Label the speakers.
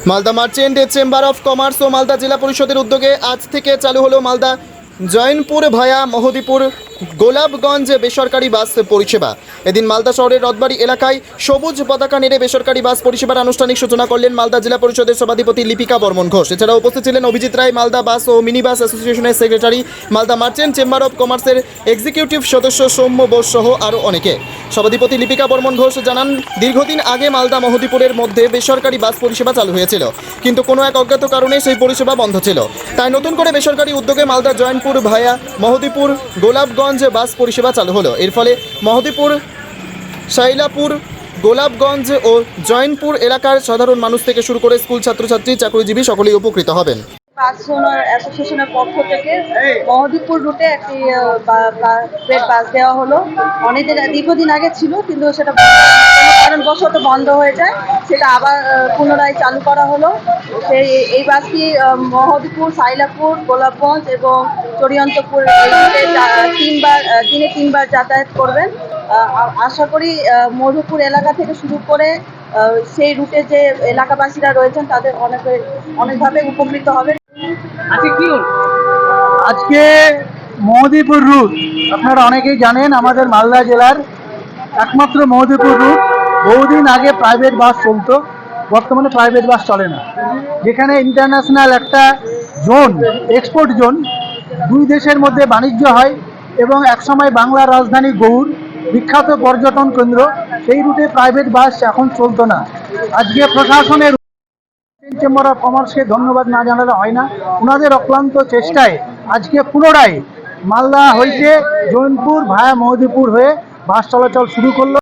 Speaker 1: Malda merchant chamber of commerce ও মালদা জেলা পরিষদের উদ্যোগে আজ থেকে চালু হলো মালদা জয়নপুর ভায়া মহদীপুর গোলাপগঞ্জ বেসরকারি বাস পরিষেবা। এদিন মালদা শহরের রথবাড়ি এলাকায় সবুজ পতাকা নেড়ে বেসরকারি বাস পরিষেবার আনুষ্ঠানিক সূচনা করলেন মালদা জেলা পরিষদের সভাধিপতি লিপিকা বর্মন ঘোষ। এছাড়া উপস্থিত ছিলেন অভিজিৎ রায়, মালদা বাস ও মিনি বাস অ্যাসোসিয়েশনের secretary, Malda merchant chamber of কমার্সের এক্সিকিউটিভ সদস্য সৌম্য বোস সহ আরও অনেকে। সভাধিপতি লিপিকা বর্মন ঘোষ জানান, দীর্ঘদিন আগে মালদা মহদীপুরের মধ্যে বেসরকারি বাস পরিষেবা চালু হয়েছিল, কিন্তু কোনো এক অজ্ঞাত কারণে সেই পরিষেবা বন্ধ ছিল। তাই নতুন করে বেসরকারি উদ্যোগে মালদা জয়নপুর ভায়া মহদীপুর গোলাপগঞ্জ বাস পরিষেবা চালু হলো। এর ফলে মহদীপুর শাইলাপুর, গোলাপগঞ্জ ও জয়নপুর এলাকার সাধারণ মানুষ থেকে শুরু করে স্কুল ছাত্রছাত্রী, চাকরিজীবী সকলেই উপকৃত হবেন।
Speaker 2: অ্যাসোসিয়েশনের পক্ষ থেকে মহদীপুর রুটে একটি বাস দেওয়া হলো। অনেকদিন, দীর্ঘদিন আগে ছিল, কিন্তু সেটা কারণবশত বন্ধ হয়ে যায়। সেটা আবার পুনরায় চালু করা হলো। সেই, এই বাসটি মহদীপুর সাইলাপুর গোলাপগঞ্জ এবং চরিয়ন্তপুর রুটে তিনবার দিনে তিনবার যাতায়াত করবেন। আশা করি মধুপুর এলাকা থেকে শুরু করে সেই রুটে যে এলাকাবাসীরা রয়েছেন তাদের অনেক অনেকভাবে উপকৃত হবে
Speaker 3: আজকে কি আজকে মহদীপুর রুট আপনারা অনেকেই জানেন আমাদের মালদা জেলার একমাত্র মহদীপুর রুট। বহুদিন আগে প্রাইভেট বাস চলতো বর্তমানে প্রাইভেট বাস চলে না। যেখানে ইন্টারন্যাশনাল একটা জোন এক্সপোর্ট জোন দুই দেশের মধ্যে বাণিজ্য হয় এবং একসময় বাংলার রাজধানী গৌড় বিখ্যাত পর্যটন কেন্দ্র, সেই রুটে প্রাইভেট বাস এখন চলতো না। আজকে প্রশাসনের চেম্বার অফ কমার্সকে ধন্যবাদ না জানালে হয় না। ওনাদের অক্লান্ত চেষ্টায় আজকে পুনরায় মালদা হইতে জৈনপুর ভায়া মহদীপুর হয়ে বাস চলাচল শুরু করল।